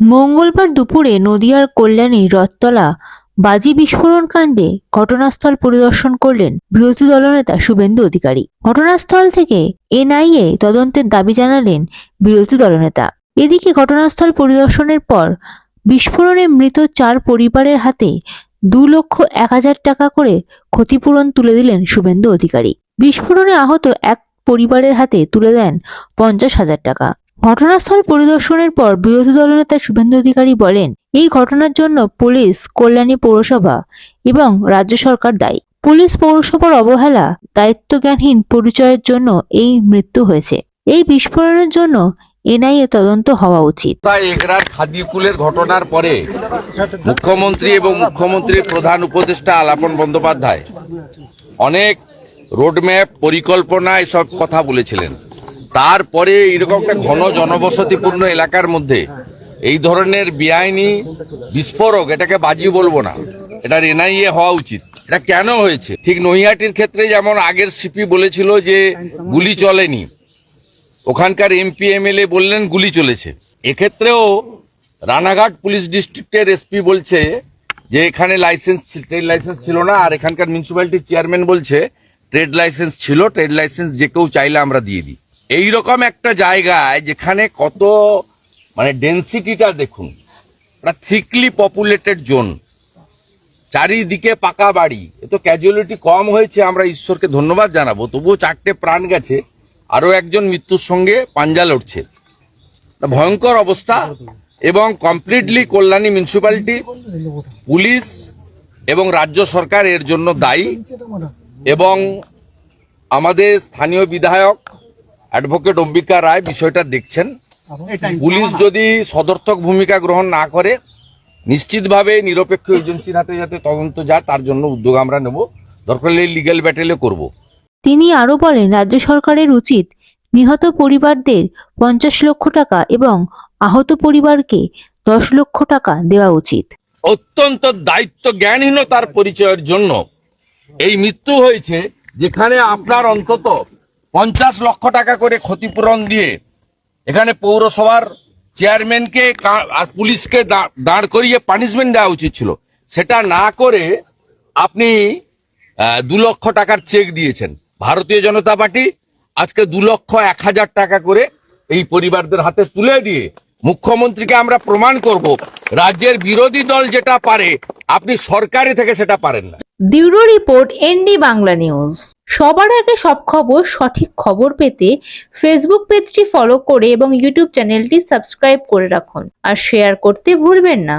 মঙ্গলবার দুপুরে নদিয়ার কল্যাণী রথতলা বাজি বিস্ফোরণ কাণ্ডে ঘটনাস্থল পরিদর্শন করলেন বিরোধী দলনেতা শুভেন্দু অধিকারী। ঘটনাস্থল থেকে এনআইএ তদন্তের দাবি জানালেন বিরোধী দলনেতা এদিকে ঘটনাস্থল পরিদর্শনের পর বিস্ফোরণে মৃত চার পরিবারের হাতে দু লক্ষ এক হাজার টাকা করে ক্ষতিপূরণ তুলে দিলেন শুভেন্দু অধিকারী। বিস্ফোরণে আহত এক পরিবারের হাতে তুলে দেন পঞ্চাশ হাজার টাকা। ঘটনাস্থল পরিদর্শনের পর বিরোধী দলনেতা শুভেন্দু অধিকারী বলেন, এই ঘটনার জন্য পুলিশ, কল্যাণী পৌরসভা এবং রাজ্য সরকার দায়ী। পুলিশ পৌরসভার অবহেলা দায়িত্বজ্ঞানহীন পরিচয়ের জন্য এই মৃত্যু হয়েছে। এই বিস্ফোরণের জন্য এনআইএ তদন্ত হওয়া উচিত। খাদিকুলের ঘটনার পরে মুখ্যমন্ত্রী এবং মুখ্যমন্ত্রীর প্রধান উপদেষ্টা আলাপন বন্দ্যোপাধ্যায় অনেক রোডম্যাপ, পরিকল্পনা, এসব কথা বলেছিলেন। তারপরে এরকম একটা ঘন জনবসতিপূর্ণ এলাকার মধ্যে এই ধরনের বেআইনি, বিস্ফোরক, এটাকে বাজি বলব না, এটার এনআইএ হওয়া উচিত। এটা কেন হয়েছে? ঠিক নৈহাটির ক্ষেত্রে যেমন আগের সিপি বলেছিল যে গুলি চলেনি, ওখানকার এমপি, এমএলএ বললেন গুলি চলেছে। এক্ষেত্রেও রানাঘাট পুলিশ ডিস্ট্রিক্টের এসপি বলছে যে এখানে লাইসেন্স, ট্রেড লাইসেন্স ছিল না, আর এখানকার মিউনিসিপ্যালিটির চেয়ারম্যান বলছে, ট্রেড লাইসেন্স ছিল, ট্রেড লাইসেন্স যে কেউ চাইলে আমরা দিয়ে দিই। এইরকম একটা জায়গায় যেখানে কত মানে ডেন্সিটিটা দেখুন থিকলি পপুলেটেড জোন চারিদিকে পাকা বাড়ি। এ তো ক্যাজুয়ালিটি কম হয়েছে, আমরা ঈশ্বরকে ধন্যবাদ জানাব। তবুও চারটে প্রাণ গেছে, আরও একজন মৃত্যুর সঙ্গে পাঞ্জা লড়ছে। ভয়ঙ্কর অবস্থা, এবং কমপ্লিটলি কল্যাণী মিউনিসিপ্যালিটি পুলিশ এবং রাজ্য সরকার এর জন্য দায়ী, এবং আমাদের স্থানীয় বিধায়ক অ্যাডভোকেট অম্বিকা রায় বিষয়টা দেখছেন। পুলিশ যদি সদর্থক ভূমিকা গ্রহণ না করে নিশ্চিতভাবে নিরপেক্ষ এজেন্সির হাতে যাতে তদন্ত যায় তার জন্য উদ্যোগ আমরা নেব। দরকার হলে লিগ্যাল ব্যাটেলে করব। তিনি আরও বলেন রাজ্য সরকারের উচিত নিহত পরিবারদের পঞ্চাশ লক্ষ টাকা এবং আহত পরিবারকে দশ লক্ষ টাকা দেওয়া উচিত। অত্যন্ত দায়িত্ব জ্ঞানহীনতার পরিচয়ের জন্য এই মৃত্যু হয়েছে যেখানে আপনার অন্তত পঞ্চাশ লক্ষ টাকা করে ক্ষতিপূরণ দিয়ে এখানে পৌরসভার চেয়ারম্যানকে আর পুলিশকে দাঁড় করিয়ে পানিশমেন্ট দেওয়া উচিত ছিল। সেটা না করে আপনি দু লক্ষ টাকার চেক দিয়েছেন। ভারতীয় জনতা পার্টি আজকে দু লক্ষ এক হাজার টাকা করে এই পরিবারদের হাতে তুলে দিয়ে মুখ্যমন্ত্রীকে আমরা প্রমাণ করব, রাজ্যের বিরোধী দল যেটা পারে, আপনি সরকারি থেকে সেটা পারেন না। Bureau report, ND Bangla news. সবার আগে সব খবর, সঠিক খবর পেতে ফেসবুক পেজটি ফলো করে এবং ইউটিউব চ্যানেলটি সাবস্ক্রাইব করে রাখুন। আর শেয়ার করতে ভুলবেন না।